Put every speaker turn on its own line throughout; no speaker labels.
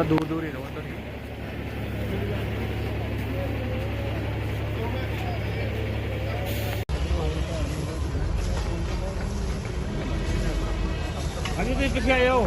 ਥੋੜਾ ਦੂਰ ਦੂਰ ਹੀ ਰਹੋ ਤਾਂ ਹਾਂਜੀ ਤੁਸੀਂ ਕਿੱਥੇ ਆਏ ਹੋ?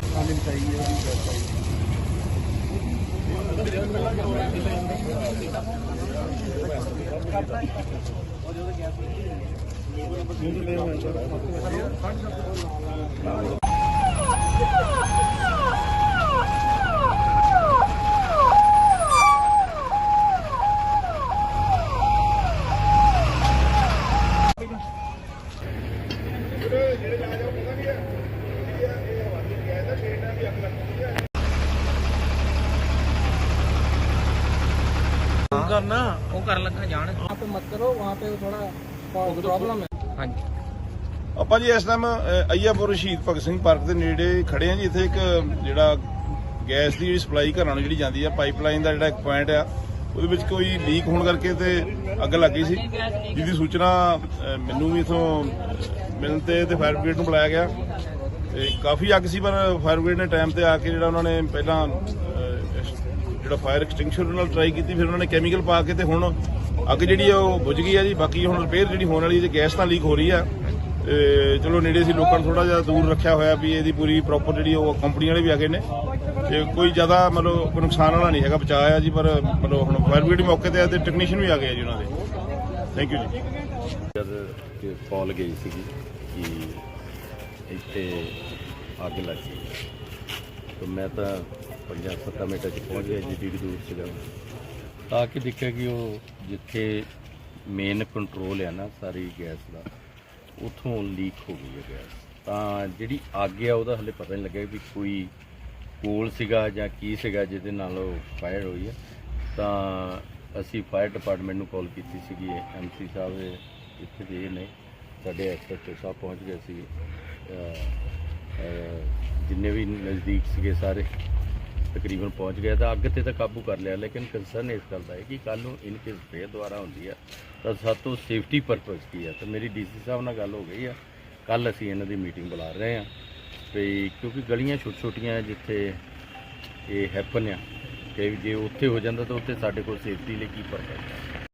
ਆਪਾਂ ਜੀ ਇਸ ਟਾਈਮ ਅਈਆਪੁਰ ਸ਼ਹੀਦ ਭਗਤ ਸਿੰਘ ਪਾਰਕ ਦੇ ਨੇੜੇ ਖੜੇ ਆ ਜੀ। ਇੱਥੇ ਇੱਕ ਜਿਹੜਾ ਗੈਸ ਦੀ ਜਿਹੜੀ ਸਪਲਾਈ ਘਰਾਂ ਨੂੰ ਜਿਹੜੀ ਜਾਂਦੀ ਆ ਪਾਈਪਲਾਈਨ ਦਾ ਜਿਹੜਾ ਇੱਕ ਪੁਆਇੰਟ ਆ ਉਹਦੇ ਵਿੱਚ ਕੋਈ ਲੀਕ ਹੋਣ ਕਰਕੇ ਤੇ ਅੱਗ ਲੱਗ ਗਈ ਸੀ। ਜਿਹਦੀ ਸੂਚਨਾ ਮੈਨੂੰ ਵੀ ਇਥੋਂ ਮਿਲਣ ਤੇ ਤੇ ਫਾਇਰ ਬ੍ਰਿਗੇਡ ਨੂੰ ਬੁਲਾਇਆ ਗਿਆ। ਤੇ ਕਾਫੀ ਅੱਗ ਸੀ, ਪਰ ਫਾਇਰ ਬ੍ਰਿਗੇਡ ਨੇ ਟਾਈਮ ਤੇ ਆ ਕੇ ਜਿਹੜਾ ਉਹਨਾਂ ਨੇ ਪਹਿਲਾਂ ਜਿਹੜਾ ਫਾਇਰ ਐਕਸਟਿੰਗੁਇਸ਼ਰ ਨਾਲ ਟਰਾਈ ਕੀਤੀ, ਫਿਰ ਉਹਨਾਂ ਨੇ ਕੈਮੀਕਲ ਪਾ ਕੇ ਤੇ ਹੁਣ ਅੱਗ ਜਿਹੜੀ ਆ, ਉਹ ਬੁਝ ਗਈ ਆ ਜੀ। ਬਾਕੀ ਹੁਣ ਰਿਪੇਅਰ ਜਿਹੜੀ ਹੋਣ ਵਾਲੀ ਹੈ ਗੈਸ ਤਾਂ ਲੀਕ ਹੋ ਰਹੀ ਆ। ਤੇ ਚਲੋ ਨੇੜੇ ਸੀ, ਲੋਕਾਂ ਨੂੰ ਥੋੜਾ ਜਿਹਾ ਦੂਰ ਰੱਖਿਆ ਹੋਇਆ ਵੀ ਇਹਦੀ ਪੂਰੀ ਪ੍ਰੋਪਰ ਜਿਹੜੀ ਉਹ ਕੰਪਨੀ ਵਾਲੇ ਵੀ ਆ ਗਏ ਨੇ। ਤੇ ਕੋਈ ਜ਼ਿਆਦਾ ਮਤਲਬ ਕੋਈ ਨੁਕਸਾਨ ਵਾਲਾ ਨਹੀਂ ਹੈਗਾ, ਬਚਾਅ ਆ ਜੀ, ਪਰ ਮਤਲਬ ਹੁਣ ਫਾਇਰ ਬ੍ਰਿਗੇਡ ਮੌਕੇ ਤੇ ਆ ਤੇ ਟੈਕਨੀਸ਼ੀਅਨ ਵੀ ਆ ਗਏ ਆ ਜੀ ਉਹਨਾਂ ਦੇ। ਥੈਂਕ ਯੂ ਜੀ
ਜਦ ਕਿ ਕਾਲ ਗਈ ਸੀਗੀ ਕਿ ਇੱਥੇ ਅੱਗ ਲੱਗ ਗਈ। ਤਾਂ ਮੈਂ ਤਾਂ ਪੰਜਾਂ ਸੱਤਾਂ ਮਿੰਟਾਂ 'ਚ ਪਹੁੰਚ ਗਿਆ, ਜਿੱਡੀ ਕੁ ਦੂਰ ਸੀਗਾ ਤਾਂ ਕਿ ਦੇਖਿਆ ਕਿ ਉਹ ਜਿੱਥੇ ਮੇਨ ਕੰਟਰੋਲ ਹੈ ਨਾ ਸਾਰੀ ਗੈਸ ਦਾ, ਉਥੋਂ ਲੀਕ ਹੋ ਗਈ ਹੈ ਗੈਸ। ਤਾਂ ਜਿਹੜੀ ਅੱਗ ਆ, ਉਹਦਾ ਹਲੇ ਪਤਾ ਨਹੀਂ ਲੱਗਿਆ ਵੀ ਕੋਈ ਕੋਲ ਸੀਗਾ ਜਾਂ ਕੀ ਸੀਗਾ, ਜਿਹਦੇ ਨਾਲ ਉਹ ਫਾਇਰ ਹੋਈ ਹੈ ਤਾਂ ਅਸੀਂ ਫਾਇਰ ਡਿਪਾਰਟਮੈਂਟ ਨੂੰ ਕਾਲ ਕੀਤੀ ਸੀਗੀ ਐਮਸੀ ਸਾਹਿਬ ਇੱਥੇ ਦੇ ਨੇ, ਸਾਡੇ ਐਕਸਪਰਟ ਸਾਹਿਬ ਪਹੁੰਚ ਗਏ ਸੀ ਜਿੰਨੇ ਵੀ ਨਜ਼ਦੀਕ ਸੀਗੇ ਸਾਰੇ, ਤਕਰੀਬਨ ਪਹੁੰਚ ਗਏ, ਤਾਂ ਅੱਗ ਤੇ ਤਾਂ ਕਾਬੂ ਕਰ ਲਿਆ, ਲੇਕਿਨ ਕੰਸਰਨ ਇਸ ਗੱਲ ਦਾ ਹੈ ਕਿ ਕੱਲ ਨੂੰ ਇਨ ਕੇਸ ਫੇਰ ਦੁਆਰਾ ਹੁੰਦੀ ਆ, ਤਾਂ ਸਾਤੋਂ ਸੇਫਟੀ ਪਰਪਸ ਕੀ ਹੈ ਤਾਂ ਮੇਰੀ ਡੀਸੀ ਸਾਹਿਬ ਨਾਲ ਗੱਲ ਹੋ ਗਈ ਆ ਕੱਲ ਅਸੀਂ ਇਹਨਾਂ ਦੀ ਮੀਟਿੰਗ ਬੁਲਾ ਰਹੇ ਹਾਂ ਤੇ ਕਿਉਂਕਿ ਗਲੀਆਂ ਛੋਟ ਛੋਟੀਆਂ ਜਿੱਥੇ ਇਹ ਹੈਪਨ ਆ ਕਿ ਜੇ ਉੱਥੇ ਹੋ ਜਾਂਦਾ ਤਾਂ ਉੱਥੇ ਸਾਡੇ ਕੋਲ ਸੇਫਟੀ ਲਈ ਕੀ ਪਰਪਸ ਹੈ